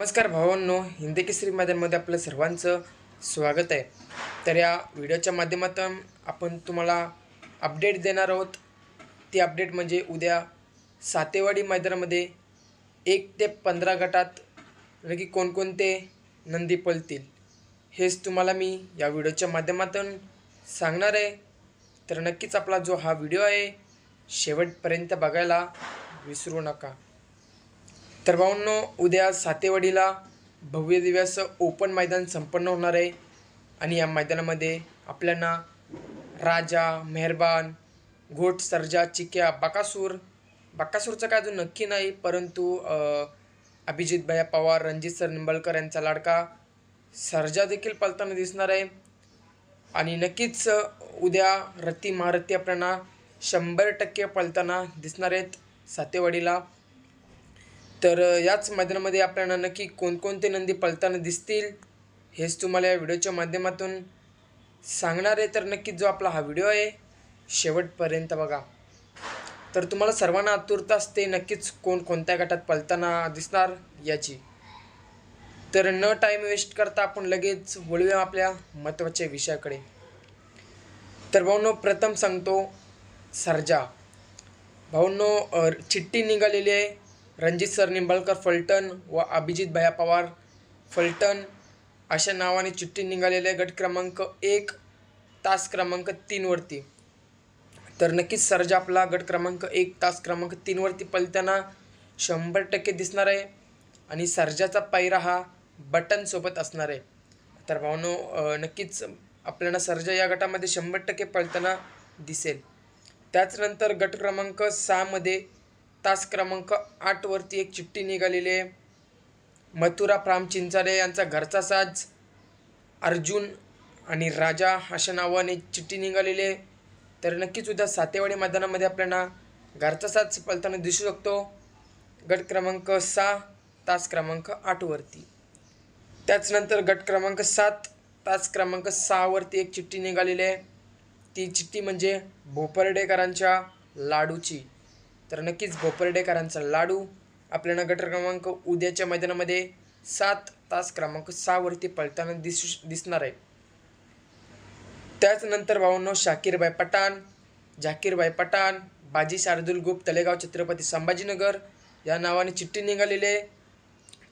नमस्कार भावांनो हिंदी केसरी मैदानमध्ये आपलं सर्वांचं स्वागत आहे. तर या व्हिडिओच्या माध्यमातून आपण तुम्हाला अपडेट देणार आहोत. ती अपडेट म्हणजे उद्या सातेवाडी मैदानामध्ये एक ते पंधरा गटात नक्की कोणकोणते नंदी पळतील हेच तुम्हाला मी या व्हिडिओच्या माध्यमातून सांगणार आहे. तर नक्कीच आपला जो हा व्हिडिओ आहे शेवटपर्यंत बघायला विसरू नका. तर भाऊंनो उद्या सातेवाडीला भव्य दिव्याचं ओपन मैदान संपन्न होणार आहे. आणि या मैदानामध्ये आपल्याला राजा मेहरबान घोट सर्जा चिक्या बकासूर बकासूरचं काय अजून नक्की नाही परंतु अभिजित भैया पवार रणजित सर निंबळकर यांचा लाडका सर्जा देखील पळताना दिसणार आहे. आणि नक्कीच उद्या रती महारथी आपल्याला शंभर टक्के पळताना दिसणार आहेत सातेवाडीला. तर याच मैदानामध्ये आपल्याला नक्की कोणकोणते नंदी पळताना दिसतील हेच तुम्हाला या व्हिडिओच्या माध्यमातून सांगणार आहे. तर नक्कीच जो आपला हा व्हिडिओ आहे शेवटपर्यंत बघा. तर तुम्हाला सर्वांना आतुरता असते नक्कीच कोण कोणत्या गटात पळताना दिसणार याची. तर न टाईम वेस्ट करता आपण लगेच वळूया आपल्या महत्त्वाच्या विषयाकडे. तर भाऊनो प्रथम सांगतो सर्जा. भाऊनो चिठ्ठी निघालेली आहे. रणजित सर निंबाळकर फलटण व अभिजित भया पवार फलटण अशा नावाने चिठ्ठी निघालेले गट क्रमांक एक तास क्रमांक तीनवरती तर नक्कीच सर्जा आपला गट क्रमांक एक तास क्रमांक तीनवरती पलताना शंभर टक्के दिसणार आहे आणि सर्जाचा पायरा हा बटनसोबत असणार आहे. तर भावनो नक्कीच आपल्याला सर्जा या गटामध्ये शंभर टक्के पळताना दिसेल. त्याचनंतर गट क्रमांक सहामध्ये तास क्रमांक आठवरती एक चिठ्ठी निघालेली आहे. मथुरा प्राम चिंचारे यांचा घरचा साज अर्जुन आणि राजा अशा नावाने चिठ्ठी निघालेली आहे. तर नक्कीच उद्या सातेवाडी मैदानामध्ये आपल्याला घरचा साज पळताना दिसू शकतो. गट क्रमांक सहा तास क्रमांक आठवरती त्याचनंतर गट क्रमांक सात तास क्रमांक सहावरती एक चिठ्ठी निघालेली आहे. ती चिठ्ठी म्हणजे भोपर्डेकरांच्या लाडूची. तर नक्कीच भोपर्डेकरांचा लाडू आपल्याला गट क्रमांक उद्याच्या मैदानामध्ये सात तास क्रमांक सहावरती पळताना दिसू दिसणार आहे. त्याचनंतर भावांनो शाकीरबाई पठाण झाकीरबाई पठाण बाजी शार्दुल गुप तलेगाव छत्रपती संभाजीनगर या नावाने चिठ्ठी निघालेली आहे.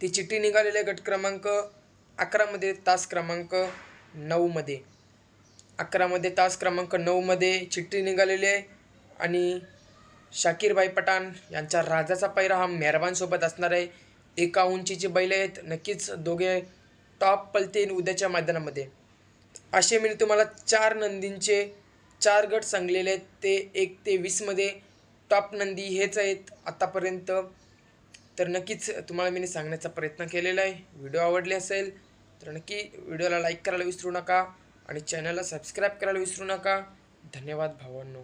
ती चिठ्ठी निघालेली आहे गट क्रमांक अकरामध्ये तास क्रमांक नऊमध्ये अकरामध्ये तास क्रमांक नऊमध्ये चिठ्ठी निघालेली आहे. आणि शाकीरबाई पठाण यांच्या राजाचा पैरा हा मेहरबानसोबत असणार आहे एका उंचीचे बैल आहेत. नक्कीच दोघे टॉप पलतील उद्याच्या मैदानामध्ये. असे मी तुम्हाला चार नंदींचे चार गट सांगलेले आहेत. ते एक ते वीसमध्ये टॉप नंदी हेच आहेत आत्तापर्यंत तर नक्कीच तुम्हाला मी सांगण्याचा प्रयत्न केलेला आहे. व्हिडिओ आवडले असेल तर नक्की व्हिडिओला लाईक करायला विसरू नका आणि चॅनलला सबस्क्राईब करायला विसरू नका. धन्यवाद भावांनो.